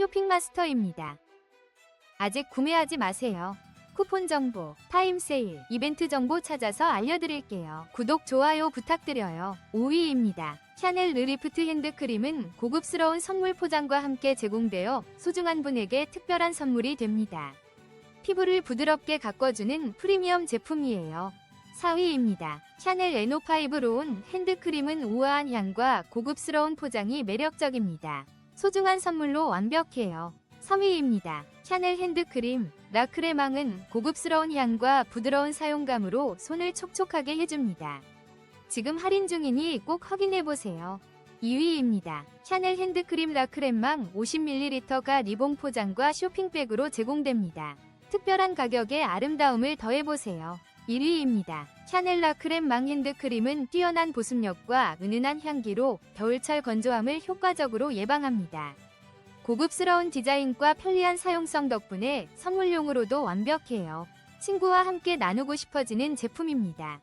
쇼핑마스터입니다. 아직 구매하지 마세요. 쿠폰 정보, 타임 세일, 이벤트 정보 찾아서 알려드릴게요. 구독, 좋아요 부탁드려요. 5위입니다. 샤넬 르리프트 핸드크림은 고급스러운 선물 포장과 함께 제공되어 소중한 분에게 특별한 선물이 됩니다. 피부를 부드럽게 가꿔주는 프리미엄 제품이에요. 4위입니다. 샤넬 에노5 로운 핸드크림은 우아한 향과 고급스러운 포장이 매력적입니다. 소중한 선물로 완벽해요. 3위입니다. 샤넬 핸드크림 라크레망은 고급스러운 향과 부드러운 사용감으로 손을 촉촉하게 해줍니다. 지금 할인 중이니 꼭 확인해보세요. 2위입니다. 샤넬 핸드크림 라크레망 50ml가 리본 포장과 쇼핑백으로 제공됩니다. 특별한 가격에 아름다움을 더해보세요. 1위입니다. 샤넬 라 크렘망 핸드크림은 뛰어난 보습력과 은은한 향기로 겨울철 건조함을 효과적으로 예방합니다. 고급스러운 디자인과 편리한 사용성 덕분에 선물용으로도 완벽해요. 친구와 함께 나누고 싶어지는 제품입니다.